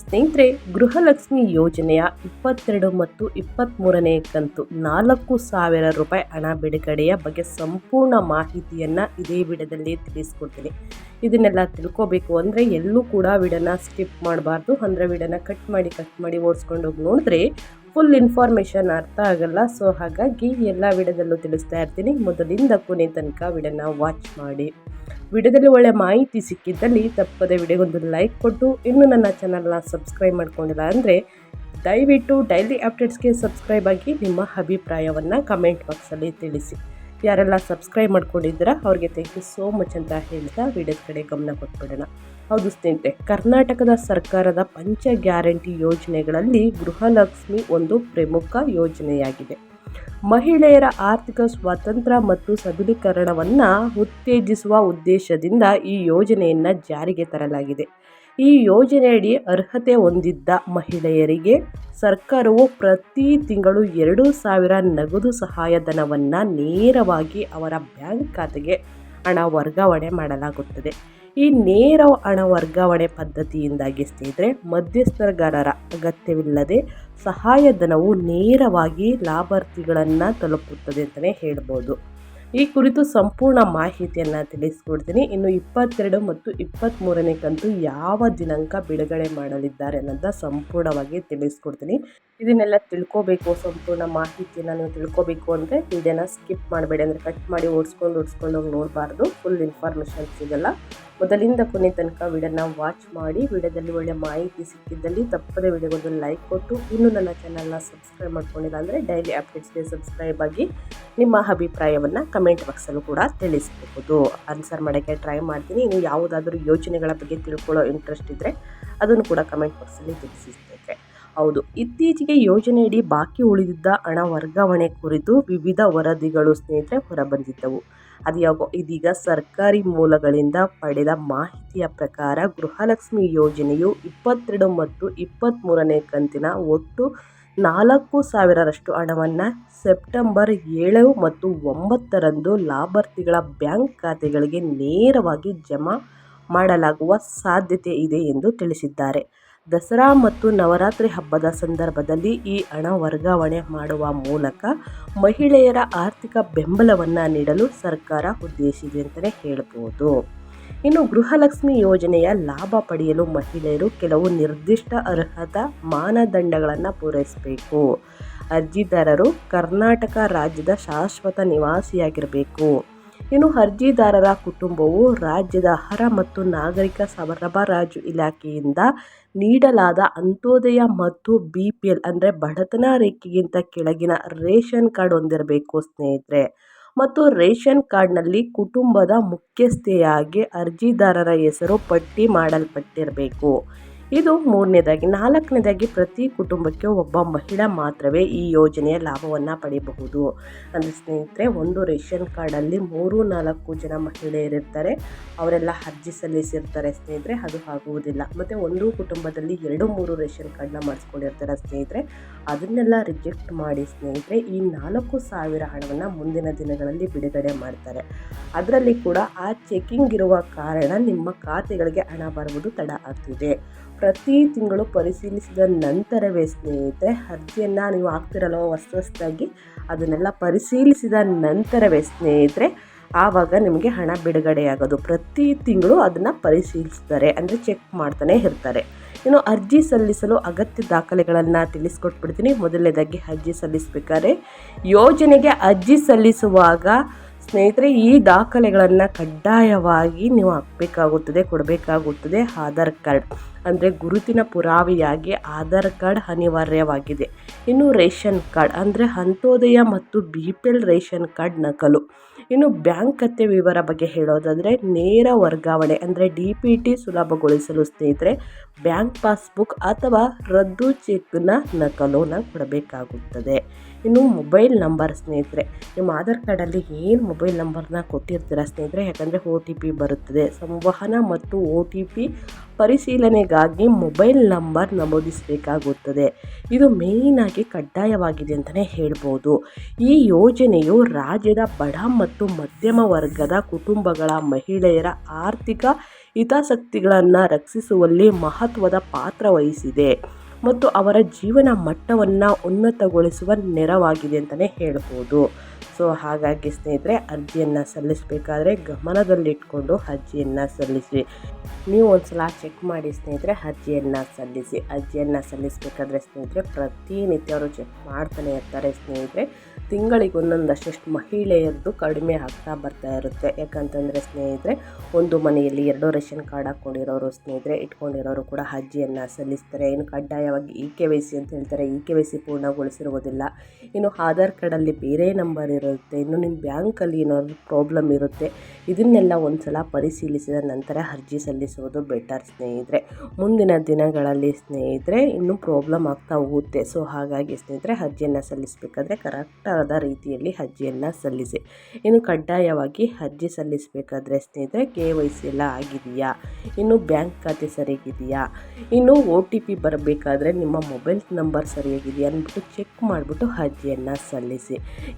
ಸ್ನೇಹಿತರೆ, ಗೃಹಲಕ್ಷ್ಮಿ ಯೋಜನೆಯ ಇಪ್ಪತ್ತೆರಡು ಮತ್ತು ಇಪ್ಪತ್ತ್ಮೂರನೇ ಕಂತು ನಾಲ್ಕು ಸಾವಿರ ರೂಪಾಯಿ ಹಣ ಬಿಡುಗಡೆಯ ಬಗ್ಗೆ ಸಂಪೂರ್ಣ ಮಾಹಿತಿಯನ್ನು ಇದೇ ವಿಡಿಯೋದಲ್ಲಿ ತಿಳಿಸ್ಕೊಡ್ತೀನಿ. ಇದನ್ನೆಲ್ಲ ತಿಳ್ಕೊಬೇಕು ಅಂದರೆ ಎಲ್ಲೂ ಕೂಡ ವಿಡನ ಸ್ಕಿಪ್ ಮಾಡಬಾರ್ದು. ಅಂದರೆ ವಿಡನ ಕಟ್ ಮಾಡಿ ಕಟ್ ಮಾಡಿ ಓಡಿಸ್ಕೊಂಡು ಹೋಗಿ ನೋಡಿದ್ರೆ ಫುಲ್ ಇನ್ಫಾರ್ಮೇಷನ್ ಅರ್ಥ ಆಗಲ್ಲ. ಸೊ ಹಾಗಾಗಿ ಎಲ್ಲ ವಿಡಿಯೋದಲ್ಲೂ ತಿಳಿಸ್ತಾ ಇರ್ತೀನಿ. ಮೊದಲಿಂದ ಕೊನೆ ತನಕ ವಿಡಿಯೋನ ವಾಚ್ ಮಾಡಿ. ವಿಡಿಯೋದಲ್ಲಿ ಒಳ್ಳೆ ಮಾಹಿತಿ ಸಿಕ್ಕಿದ್ದಲ್ಲಿ ತಪ್ಪದೆ ವಿಡಿಯೋಗೊಂದು ಲೈಕ್ ಕೊಟ್ಟು, ಇನ್ನೂ ನನ್ನ ಚಾನಲ್ನ ಸಬ್ಸ್ಕ್ರೈಬ್ ಮಾಡ್ಕೊಂಡಿಲ್ಲ ಅಂದರೆ, ದಯವಿಟ್ಟು ಡೈಲಿ ಅಪ್ಡೇಟ್ಸ್ಗೆ ಸಬ್ಸ್ಕ್ರೈಬ್ ಆಗಿ ನಿಮ್ಮ ಅಭಿಪ್ರಾಯವನ್ನು ಕಮೆಂಟ್ ಬಾಕ್ಸಲ್ಲಿ ತಿಳಿಸಿ. ಯಾರೆಲ್ಲ ಸಬ್ಸ್ಕ್ರೈಬ್ ಮಾಡ್ಕೊಂಡಿದ್ದೀರಾ, ಅವ್ರಿಗೆ ಥ್ಯಾಂಕ್ ಯು ಸೋ ಮಚ್ ಅಂತ ಹೇಳ್ತಾ ವಿಡಿಯೋದ ಕಡೆ ಗಮನ ಕೊಟ್ಬಿಡೋಣ. ಹೌದು ಸ್ನೇಹಿತರೆ, ಕರ್ನಾಟಕದ ಸರ್ಕಾರದ ಪಂಚ ಗ್ಯಾರಂಟಿ ಯೋಜನೆಗಳಲ್ಲಿ ಗೃಹಲಕ್ಷ್ಮಿ ಒಂದು ಪ್ರಮುಖ ಯೋಜನೆಯಾಗಿದೆ. ಮಹಿಳೆಯರ ಆರ್ಥಿಕ ಸ್ವಾತಂತ್ರ್ಯ ಮತ್ತು ಸಬಲೀಕರಣವನ್ನು ಉತ್ತೇಜಿಸುವ ಉದ್ದೇಶದಿಂದ ಈ ಯೋಜನೆಯನ್ನು ಜಾರಿಗೆ ತರಲಾಗಿದೆ. ಈ ಯೋಜನೆಯಡಿ ಅರ್ಹತೆ ಹೊಂದಿದ್ದ ಮಹಿಳೆಯರಿಗೆ ಸರ್ಕಾರವು ಪ್ರತಿ ತಿಂಗಳು ಎರಡು ಸಾವಿರ ನಗದು ಸಹಾಯಧನವನ್ನು ನೇರವಾಗಿ ಅವರ ಬ್ಯಾಂಕ್ ಖಾತೆಗೆ ಹಣ ವರ್ಗಾವಣೆ ಮಾಡಲಾಗುತ್ತದೆ. ಈ ನೇರ ಹಣ ವರ್ಗಾವಣೆ ಪದ್ಧತಿಯಿಂದಾಗಿ ಸ್ನೇಹಿತರೆ ಮಧ್ಯಸ್ಥಗಾರರ ಅಗತ್ಯವಿಲ್ಲದೆ ಸಹಾಯಧನವು ನೇರವಾಗಿ ಲಾಭಾರ್ಥಿಗಳನ್ನು ತಲುಪುತ್ತದೆ ಅಂತಲೇ ಹೇಳ್ಬೋದು. ಈ ಕುರಿತು ಸಂಪೂರ್ಣ ಮಾಹಿತಿಯನ್ನು ತಿಳಿಸ್ಕೊಡ್ತೀನಿ. ಇನ್ನು ಇಪ್ಪತ್ತೆರಡು ಮತ್ತು ಇಪ್ಪತ್ತ್ಮೂರನೇ ಕಂತು ಯಾವ ದಿನಾಂಕ ಬಿಡುಗಡೆ ಮಾಡಲಿದ್ದಾರೆ ಅನ್ನೋದನ್ನ ಸಂಪೂರ್ಣವಾಗಿ ತಿಳಿಸ್ಕೊಡ್ತೀನಿ. ಇದನ್ನೆಲ್ಲ ತಿಳ್ಕೋಬೇಕು, ಸಂಪೂರ್ಣ ಮಾಹಿತಿಯನ್ನು ನೀವು ತಿಳ್ಕೋಬೇಕು ಅಂದರೆ ವಿಡಿಯೋನ ಸ್ಕಿಪ್ ಮಾಡಬೇಡಿ ಅಂದರೆ ಕಟ್ ಮಾಡಿ ಓಡಿಸ್ಕೊಂಡು ಓಡಿಸ್ಕೊಂಡು ಹೋಗಿ ನೋಡಬಾರ್ದು. ಫುಲ್ ಇನ್ಫಾರ್ಮೇಷನ್ ಸಿಗಲ್ಲ. ಮೊದಲಿಂದ ಕೊನೆ ತನಕ ವಿಡಿಯೋನ ವಾಚ್ ಮಾಡಿ, ವಿಡಿಯೋದಲ್ಲಿ ಒಳ್ಳೆ ಮಾಹಿತಿ ಸಿಕ್ಕಿದ್ದಲ್ಲಿ ತಪ್ಪದೆ ವಿಡಿಯೋಗೊಂದು ಲೈಕ್ ಕೊಟ್ಟು, ಇನ್ನೂ ನನ್ನ ಚಾನಲ್ನ ಸಬ್ಸ್ಕ್ರೈಬ್ ಮಾಡ್ಕೊಂಡಿಲ್ಲ ಅಂದರೆ ಡೈಲಿ ಅಪ್ಡೇಟ್ಸ್ಗೆ ಸಬ್ಸ್ಕ್ರೈಬ್ ಆಗಿ ನಿಮ್ಮ ಅಭಿಪ್ರಾಯವನ್ನು ಕಮೆಂಟ್ ಬಾಕ್ಸಲ್ಲೂ ಕೂಡ ತಿಳಿಸಬಹುದು. ಆನ್ಸರ್ ಮಾಡೋಕ್ಕೆ ಟ್ರೈ ಮಾಡ್ತೀನಿ. ಇನ್ನು ಯಾವುದಾದ್ರೂ ಯೋಜನೆಗಳ ಬಗ್ಗೆ ತಿಳ್ಕೊಳ್ಳೋ ಇಂಟ್ರೆಸ್ಟ್ ಇದ್ದರೆ ಅದನ್ನು ಕೂಡ ಕಮೆಂಟ್ ಬಾಕ್ಸಲ್ಲಿ ತಿಳಿಸಬೇಕು ಹೌದು, ಇತ್ತೀಚೆಗೆ ಯೋಜನೆಯಡಿ ಬಾಕಿ ಉಳಿದಿದ್ದ ಹಣ ವರ್ಗಾವಣೆ ಕುರಿತು ವಿವಿಧ ವರದಿಗಳು ಸ್ನೇಹಿತರೆ ಹೊರಬಂದಿದ್ದವು. ಅದ್ಯಾಗೋ ಇದೀಗ ಸರ್ಕಾರಿ ಮೂಲಗಳಿಂದ ಪಡೆದ ಮಾಹಿತಿಯ ಪ್ರಕಾರ ಗೃಹಲಕ್ಷ್ಮಿ ಯೋಜನೆಯು ಇಪ್ಪತ್ತೆರಡು ಮತ್ತು ಇಪ್ಪತ್ತ್ಮೂರನೇ ಕಂತಿನ ಒಟ್ಟು ನಾಲ್ಕು ಸಾವಿರರಷ್ಟು ಹಣವನ್ನು ಸೆಪ್ಟೆಂಬರ್ ಏಳು ಮತ್ತು ಒಂಬತ್ತರಂದು ಲಾಭಾರ್ಥಿಗಳ ಬ್ಯಾಂಕ್ ಖಾತೆಗಳಿಗೆ ನೇರವಾಗಿ ಜಮಾ ಮಾಡಲಾಗುವ ಸಾಧ್ಯತೆ ಇದೆ ಎಂದು ತಿಳಿಸಿದ್ದಾರೆ. ದಸರಾ ಮತ್ತು ನವರಾತ್ರಿ ಹಬ್ಬದ ಸಂದರ್ಭದಲ್ಲಿ ಈ ಹಣ ವರ್ಗಾವಣೆ ಮಾಡುವ ಮೂಲಕ ಮಹಿಳೆಯರ ಆರ್ಥಿಕ ಬೆಂಬಲವನ್ನು ನೀಡಲು ಸರ್ಕಾರ ಉದ್ದೇಶಿಸಿದೆ ಅಂತಲೇ ಹೇಳ್ಬೋದು. ಇನ್ನು ಗೃಹಲಕ್ಷ್ಮಿ ಯೋಜನೆಯ ಲಾಭ ಪಡೆಯಲು ಮಹಿಳೆಯರು ಕೆಲವು ನಿರ್ದಿಷ್ಟ ಅರ್ಹತಾ ಮಾನದಂಡಗಳನ್ನು ಪೂರೈಸಬೇಕು. ಅರ್ಜಿದಾರರು ಕರ್ನಾಟಕ ರಾಜ್ಯದ ಶಾಶ್ವತ ನಿವಾಸಿಯಾಗಿರಬೇಕು. ಇನ್ನು ಅರ್ಜಿದಾರರ ಕುಟುಂಬವು ರಾಜ್ಯದ ಆಹಾರ ಮತ್ತು ನಾಗರಿಕ ಸರಬರಾಜು ಇಲಾಖೆಯಿಂದ ನೀಡಲಾದ ಅಂತ್ಯೋದಯ ಮತ್ತು ಬಿ ಪಿ ಅಂದರೆ ಬಡತನ ರೇಖೆಗಿಂತ ಕೆಳಗಿನ ರೇಷನ್ ಕಾರ್ಡ್ ಹೊಂದಿರಬೇಕು ಸ್ನೇಹಿತರೆ. ಮತ್ತು ರೇಷನ್ ಕಾರ್ಡ್ನಲ್ಲಿ ಕುಟುಂಬದ ಮುಖ್ಯಸ್ಥೆಯಾಗಿ ಅರ್ಜಿದಾರರ ಹೆಸರು ಪಟ್ಟಿ ಮಾಡಲ್ಪಟ್ಟಿರಬೇಕು. ಇದು ಮೂರನೇದಾಗಿ. ನಾಲ್ಕನೇದಾಗಿ ಪ್ರತಿ ಕುಟುಂಬಕ್ಕೆ ಒಬ್ಬ ಮಹಿಳೆ ಮಾತ್ರವೇ ಈ ಯೋಜನೆಯ ಲಾಭವನ್ನು ಪಡೆಯಬಹುದು ಅಂದರೆ ಸ್ನೇಹಿತರೆ, ಒಂದು ರೇಷನ್ ಕಾರ್ಡಲ್ಲಿ ಮೂರು, ನಾಲ್ಕು ಜನ ಮಹಿಳೆಯರಿರ್ತಾರೆ. ಅವರೆಲ್ಲ ಅರ್ಜಿ ಸಲ್ಲಿಸಿರ್ತಾರೆ ಸ್ನೇಹಿತರೆ, ಅದು ಆಗುವುದಿಲ್ಲ. ಮತ್ತು ಒಂದು ಕುಟುಂಬದಲ್ಲಿ ಎರಡು, ಮೂರು ರೇಷನ್ ಕಾರ್ಡ್ನ ಮಾಡಿಸ್ಕೊಂಡಿರ್ತಾರೆ ಸ್ನೇಹಿತರೆ. ಅದನ್ನೆಲ್ಲ ರಿಜೆಕ್ಟ್ ಮಾಡಿ ಸ್ನೇಹಿತರೆ, ಈ ನಾಲ್ಕು ಸಾವಿರ ಹಣವನ್ನು ಮುಂದಿನ ದಿನಗಳಲ್ಲಿ ಬಿಡುಗಡೆ ಮಾಡ್ತಾರೆ. ಅದರಲ್ಲಿ ಕೂಡ ಆ ಚೆಕಿಂಗ್ ಇರುವ ಕಾರಣ ನಿಮ್ಮ ಖಾತೆಗಳಿಗೆ ಹಣ ಬರುವುದು ತಡ ಆಗ್ತಿದೆ. ಪ್ರತಿ ತಿಂಗಳು ಪರಿಶೀಲಿಸಿದ ನಂತರವೇ ಸ್ನೇಹಿತರೆ, ಅರ್ಜಿಯನ್ನು ನೀವು ಹಾಕ್ತಿರಲ್ವ ಹೊಸ ಹೊಸದಾಗಿ, ಅದನ್ನೆಲ್ಲ ಪರಿಶೀಲಿಸಿದ ನಂತರವೇ ಸ್ನೇಹಿತರೆ, ಆವಾಗ ನಿಮಗೆ ಹಣ ಬಿಡುಗಡೆಯಾಗೋದು ಪ್ರತಿ ತಿಂಗಳು ಅದನ್ನು ಪರಿಶೀಲಿಸ್ತಾರೆ, ಅಂದರೆ ಚೆಕ್ ಮಾಡ್ತಾನೆ ಇರ್ತಾರೆ. ಇನ್ನು ಅರ್ಜಿ ಸಲ್ಲಿಸಲು ಅಗತ್ಯ ದಾಖಲೆಗಳನ್ನು ತಿಳಿಸ್ಕೊಟ್ಬಿಡ್ತೀನಿ. ಮೊದಲನೇದಾಗಿ ಅರ್ಜಿ ಸಲ್ಲಿಸಬೇಕಾದ್ರೆ ಯೋಜನೆಗೆ ಅರ್ಜಿ ಸಲ್ಲಿಸುವಾಗ ಸ್ನೇಹಿತರೆ, ಈ ದಾಖಲೆಗಳನ್ನು ಕಡ್ಡಾಯವಾಗಿ ನೀವು ಹಾಕಬೇಕಾಗುತ್ತದೆ, ಕೊಡಬೇಕಾಗುತ್ತದೆ ಆಧಾರ್ ಕಾರ್ಡ್. ಅಂದರೆ ಗುರುತಿನ ಪುರಾವೆಯಾಗಿ ಆಧಾರ್ ಕಾರ್ಡ್ ಅನಿವಾರ್ಯವಾಗಿದೆ. ಇನ್ನು ರೇಷನ್ ಕಾರ್ಡ್, ಅಂದರೆ ಅಂತ್ಯೋದಯ ಮತ್ತು B P L ration card ನಕಲು. ಇನ್ನು ಬ್ಯಾಂಕ್ ಖಾತೆ ವಿವರ ಬಗ್ಗೆ ಹೇಳೋದಾದರೆ, ನೇರ ವರ್ಗಾವಣೆ, ಅಂದರೆ ಡಿ ಪಿ ಟಿ ಸುಲಭಗೊಳಿಸಲು ಸ್ನೇಹಿತರೆ, ಬ್ಯಾಂಕ್ ಪಾಸ್ಬುಕ್ ಅಥವಾ ರದ್ದು ಚೆಕ್ನ ನಕಲನ್ನು ಕೊಡಬೇಕಾಗುತ್ತದೆ. ಇನ್ನು ಮೊಬೈಲ್ ನಂಬರ್ ಸ್ನೇಹಿತರೆ, ನಿಮ್ಮ ಆಧಾರ್ ಕಾರ್ಡಲ್ಲಿ ಏನು ಮೊಬೈಲ್ ನಂಬರ್ನ ಕೊಟ್ಟಿರ್ತೀರ ಸ್ನೇಹಿತರೆ? ಯಾಕಂದರೆ ಓ ಟಿ ಪಿ ಬರುತ್ತದೆ. ಸಂವಹನ ಮತ್ತು ಓ ಟಿ ಪಿ ಪರಿಶೀಲನೆಗಾಗಿ ಮೊಬೈಲ್ ನಂಬರ್ ನಮೂದಿಸಬೇಕಾಗುತ್ತದೆ. ಇದು ಮೇಯ್ನಾಗಿ ಕಡ್ಡಾಯವಾಗಿದೆ ಅಂತಲೇ ಹೇಳ್ಬೋದು. ಈ ಯೋಜನೆಯು ರಾಜ್ಯದ ಬಡ ಮತ್ತು ಮಧ್ಯಮ ವರ್ಗದ ಕುಟುಂಬಗಳ ಮಹಿಳೆಯರ ಆರ್ಥಿಕ ಹಿತಾಸಕ್ತಿಗಳನ್ನು ರಕ್ಷಿಸುವಲ್ಲಿ ಮಹತ್ವದ ಪಾತ್ರ ವಹಿಸಿದೆ. ಮತ್ತು ಅವರ ಜೀವನ ಮಟ್ಟವನ್ನು ಉನ್ನತಗೊಳಿಸುವ ನೆರವಾಗಿದೆ ಅಂತಲೇ ಹೇಳ್ಬೋದು. ಸೊ ಹಾಗಾಗಿ ಸ್ನೇಹಿತರೆ, ಅರ್ಜಿಯನ್ನು ಸಲ್ಲಿಸಬೇಕಾದ್ರೆ ಗಮನದಲ್ಲಿಟ್ಕೊಂಡು ಅರ್ಜಿಯನ್ನು ಸಲ್ಲಿಸಿ ನೀವು ಒಂದ್ಸಲ ಚೆಕ್ ಮಾಡಿ ಸ್ನೇಹಿತರೆ, ಅರ್ಜಿಯನ್ನು ಸಲ್ಲಿಸಿ. ಅರ್ಜಿಯನ್ನು ಸಲ್ಲಿಸಬೇಕಾದ್ರೆ ಸ್ನೇಹಿತರೆ ಪ್ರತಿನಿತ್ಯ ಅವರು ಚೆಕ್ ಮಾಡ್ತಾನೆ ಇರ್ತಾರೆ ಸ್ನೇಹಿತರೆ. ತಿಂಗಳಿಗೆ ಒಂದೊಂದಷ್ಟು ಮಹಿಳೆಯರದ್ದು ಕಡಿಮೆ ಆಗ್ತಾ ಬರ್ತಾ ಇರುತ್ತೆ. ಯಾಕಂತಂದರೆ ಸ್ನೇಹಿತರೆ, ಒಂದು ಮನೆಯಲ್ಲಿ ಎರಡು ರೇಷನ್ ಕಾರ್ಡ್ ಹಾಕ್ಕೊಂಡಿರೋರು ಸ್ನೇಹಿತರೆ, ಇಟ್ಕೊಂಡಿರೋರು ಕೂಡ ಅರ್ಜಿಯನ್ನು ಸಲ್ಲಿಸ್ತಾರೆ. ಇನ್ನು ಕಡ್ಡಾಯವಾಗಿ ಇ ಕೆ ವೈ ಸಿ ಅಂತ ಹೇಳ್ತಾರೆ. ಇ ಕೆ ವೈ ಸಿ ಪೂರ್ಣಗೊಳಿಸಿರುವುದಿಲ್ಲ. ಇನ್ನು ಆಧಾರ್ ಕಾರ್ಡಲ್ಲಿ ಬೇರೆ ನಂಬರ್ ಇರುತ್ತೆ ಇನ್ನು ನಿಮ್ಮ ಬ್ಯಾಂಕಲ್ಲಿ ಏನಾದರೂ ಪ್ರಾಬ್ಲಮ್ ಇರುತ್ತೆ, ಇದನ್ನೆಲ್ಲ ಒಂದು ಸಲ ಪರಿಶೀಲಿಸಿದ ನಂತರ ಅರ್ಜಿ ಸಲ್ಲಿಸುವುದು ಬೆಟರ್ ಸ್ನೇಹಿತರೆ. ಮುಂದಿನ ದಿನಗಳಲ್ಲಿ ಸ್ನೇಹಿತರೆ, ಇನ್ನೂ ಪ್ರಾಬ್ಲಮ್ ಆಗ್ತಾ ಹೋಗುತ್ತೆ. ಸೊ ಹಾಗಾಗಿ ಸ್ನೇಹಿತರೆ, ಅರ್ಜಿಯನ್ನು ಸಲ್ಲಿಸಬೇಕಾದ್ರೆ ಕರೆಕ್ಟಾದ ರೀತಿಯಲ್ಲಿ ಅರ್ಜಿಯನ್ನು ಸಲ್ಲಿಸಿ. ಇನ್ನು ಕಡ್ಡಾಯವಾಗಿ ಅರ್ಜಿ ಸಲ್ಲಿಸಬೇಕಾದ್ರೆ ಸ್ನೇಹಿತರೆ, ಕೆ ವೈ ಸಿ ಎಲ್ಲ ಆಗಿದೆಯಾ? ಇನ್ನು ಬ್ಯಾಂಕ್ ಖಾತೆ ಸರಿಯಾಗಿದೆಯಾ? ಇನ್ನು ಒ ಟಿ ಪಿ ಬರಬೇಕಾದ್ರೆ ನಿಮ್ಮ ಮೊಬೈಲ್ ನಂಬರ್ ಸರಿಯಾಗಿದೆಯಾ? ಅಂದ್ಬಿಟ್ಟು ಚೆಕ್ ಮಾಡಿಬಿಟ್ಟು ಅರ್ಜಿಯನ್ನು ಸಲ್ಲಿಸಿ.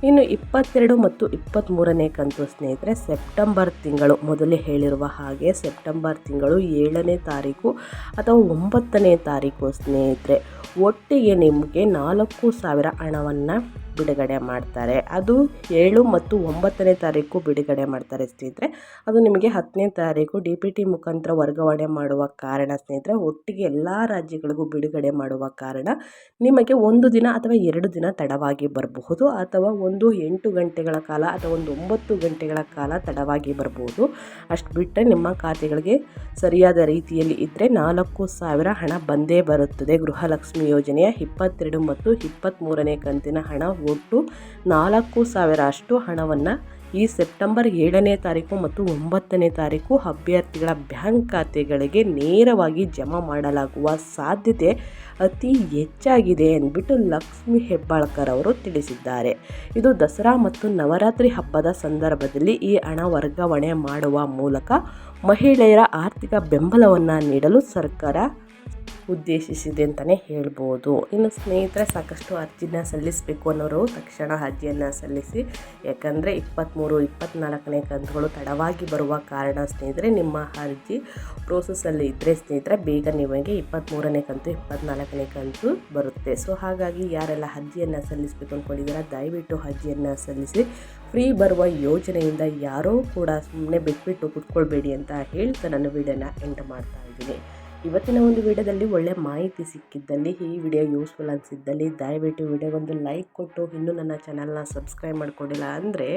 ಇನ್ನು ಇಪ್ಪತ್ತೆರಡು ಮತ್ತು ಇಪ್ಪತ್ತ್ಮೂರನೇ ಕಂತು ಸ್ನೇಹಿತರೆ, ಸೆಪ್ಟೆಂಬರ್ ತಿಂಗಳು ಮೊದಲೇ ಹೇಳಿರುವ ಹಾಗೆ ಸೆಪ್ಟೆಂಬರ್ ತಿಂಗಳು ಏಳನೇ ತಾರೀಕು ಅಥವಾ ಒಂಬತ್ತನೇ ತಾರೀಕು ಸ್ನೇಹಿತರೆ. ಒಟ್ಟಿಗೆ ನಿಮಗೆ ನಾಲ್ಕು ಸಾವಿರ ಹಣವನ್ನು ಬಿಡುಗಡೆ ಮಾಡ್ತಾರೆ. ಅದು ಏಳು ಮತ್ತು ಒಂಬತ್ತನೇ ತಾರೀಕು ಬಿಡುಗಡೆ ಮಾಡ್ತಾರೆ ಸ್ನೇಹಿತರೆ. ಅದು ನಿಮಗೆ ಹತ್ತನೇ ತಾರೀಕು ಡಿ ಪಿ ಟಿ ಮುಖಾಂತರ ವರ್ಗಾವಣೆ ಮಾಡುವ ಕಾರಣ ಸ್ನೇಹಿತರೆ. ಒಟ್ಟಿಗೆ ಎಲ್ಲ ರಾಜ್ಯಗಳಿಗೂ ಬಿಡುಗಡೆ ಮಾಡುವ ಕಾರಣ ನಿಮಗೆ ಒಂದು ದಿನ ಅಥವಾ ಎರಡು ದಿನ ತಡವಾಗಿ ಬರಬಹುದು ಅಥವಾ ಒಂದು ಎಂಟು ಗಂಟೆಗಳ ಕಾಲ ಅಥವಾ ಒಂದು ಒಂಬತ್ತು ಗಂಟೆಗಳ ಕಾಲ ತಡವಾಗಿ ಬರಬಹುದು. ಅಷ್ಟು ಬಿಟ್ಟರೆ ನಿಮ್ಮ ಖಾತೆಗಳಿಗೆ ಸರಿಯಾದ ರೀತಿಯಲ್ಲಿ ಇದ್ದರೆ ನಾಲ್ಕು ಸಾವಿರ ಹಣ ಬಂದೇ ಬರುತ್ತದೆ. ಗೃಹಲಕ್ಷ್ಮಿ ಯೋಜನೆಯ ಇಪ್ಪತ್ತೆರಡು ಮತ್ತು ಇಪ್ಪತ್ತ್ಮೂರನೇ ಕಂತಿನ ಹಣ ಒಟ್ಟು ನಾಲ್ಕು ಸಾವಿರ ಅಷ್ಟು ಹಣವನ್ನು ಈ ಸೆಪ್ಟೆಂಬರ್ ಏಳನೇ ತಾರೀಕು ಮತ್ತು ಒಂಬತ್ತನೇ ತಾರೀಕು ಅಭ್ಯರ್ಥಿಗಳ ಬ್ಯಾಂಕ್ ಖಾತೆಗಳಿಗೆ ನೇರವಾಗಿ ಜಮಾ ಮಾಡಲಾಗುವ ಸಾಧ್ಯತೆ ಅತಿ ಹೆಚ್ಚಾಗಿದೆ ಅಂದ್ಬಿಟ್ಟು ಲಕ್ಷ್ಮಿ ಹೆಬ್ಬಾಳ್ಕರ್ ಅವರು ತಿಳಿಸಿದ್ದಾರೆ. ಇದು ದಸರಾ ಮತ್ತು ನವರಾತ್ರಿ ಹಬ್ಬದ ಸಂದರ್ಭದಲ್ಲಿ ಈ ಹಣ ವರ್ಗಾವಣೆ ಮಾಡುವ ಮೂಲಕ ಮಹಿಳೆಯರ ಆರ್ಥಿಕ ಬೆಂಬಲವನ್ನು ನೀಡಲು ಸರ್ಕಾರ ಉದ್ದೇಶಿಸಿದೆ ಅಂತಲೇ ಹೇಳ್ಬೋದು. ಇನ್ನು ಸ್ನೇಹಿತರೆ, ಸಾಕಷ್ಟು ಅರ್ಜಿನ ಸಲ್ಲಿಸಬೇಕು ಅನ್ನೋರು ತಕ್ಷಣ ಅರ್ಜಿಯನ್ನು ಸಲ್ಲಿಸಿ, ಯಾಕಂದರೆ ಇಪ್ಪತ್ತ್ಮೂರು ಇಪ್ಪತ್ತ್ನಾಲ್ಕನೇ ಕಂತುಗಳು ತಡವಾಗಿ ಬರುವ ಕಾರಣ ಸ್ನೇಹಿತರೆ, ನಿಮ್ಮ ಅರ್ಜಿ ಪ್ರೋಸೆಸ್ಸಲ್ಲಿ ಇದ್ದರೆ ಸ್ನೇಹಿತರೆ, ಬೇಗ ನಿಮಗೆ ಇಪ್ಪತ್ತ್ಮೂರನೇ ಕಂತು ಇಪ್ಪತ್ತ್ನಾಲ್ಕನೇ ಕಂತು ಬರುತ್ತೆ. ಸೊ ಹಾಗಾಗಿ ಯಾರೆಲ್ಲ ಅರ್ಜಿಯನ್ನು ಸಲ್ಲಿಸಬೇಕು ಅಂದ್ಕೊಂಡಿದ್ದೀರಾ ದಯವಿಟ್ಟು ಅರ್ಜಿಯನ್ನು ಸಲ್ಲಿಸಿ ಫ್ರೀ ಬರುವ ಯೋಜನೆಯಿಂದ ಯಾರೂ ಕೂಡ ಸುಮ್ಮನೆ ಬಿಟ್ಬಿಟ್ಟು ಕುತ್ಕೊಳ್ಬೇಡಿ ಅಂತ ಹೇಳ್ತಾ ನಾನು ವಿಡಿಯೋನ ಎಂಡ್ ಮಾಡ್ತಾ ಇದ್ದೀನಿ. ಇವತ್ತಿನ ಒಂದು ವಿಡಿಯೋದಲ್ಲಿ ಒಳ್ಳೆ ಮಾಹಿತಿ ಸಿಕ್ಕಿದ್ದಲ್ಲಿ ಈ ವಿಡಿಯೋ ಯೂಸ್ಫುಲ್ ಅನಿಸಿದ್ದಲ್ಲಿ ದಯವಿಟ್ಟು ವಿಡಿಯೋಗೊಂದು ಲೈಕ್ ಕೊಟ್ಟು ಇನ್ನೂ ನನ್ನ ಚಾನಲ್ನ ಸಬ್ಸ್ಕ್ರೈಬ್ ಮಾಡಿಕೊಂಡಿಲ್ಲ ಅಂದರೆ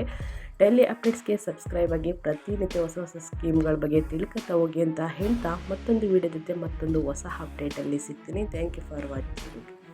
ಡೈಲಿ ಅಪ್ಡೇಟ್ಸ್ಗೆ ಸಬ್ಸ್ಕ್ರೈಬ್ ಆಗಿ ಪ್ರತಿನಿತ್ಯ ಹೊಸ ಹೊಸ ಸ್ಕೀಮ್ಗಳ ಬಗ್ಗೆ ತಿಳ್ಕೊತಾ ಹೋಗಿ ಅಂತ ಹೇಳ್ತಾ ಮತ್ತೊಂದು ವಿಡಿಯೋ ಮತ್ತೊಂದು ಹೊಸ ಅಪ್ಡೇಟಲ್ಲಿ ಸಿಗ್ತೀನಿ. Thank you for watching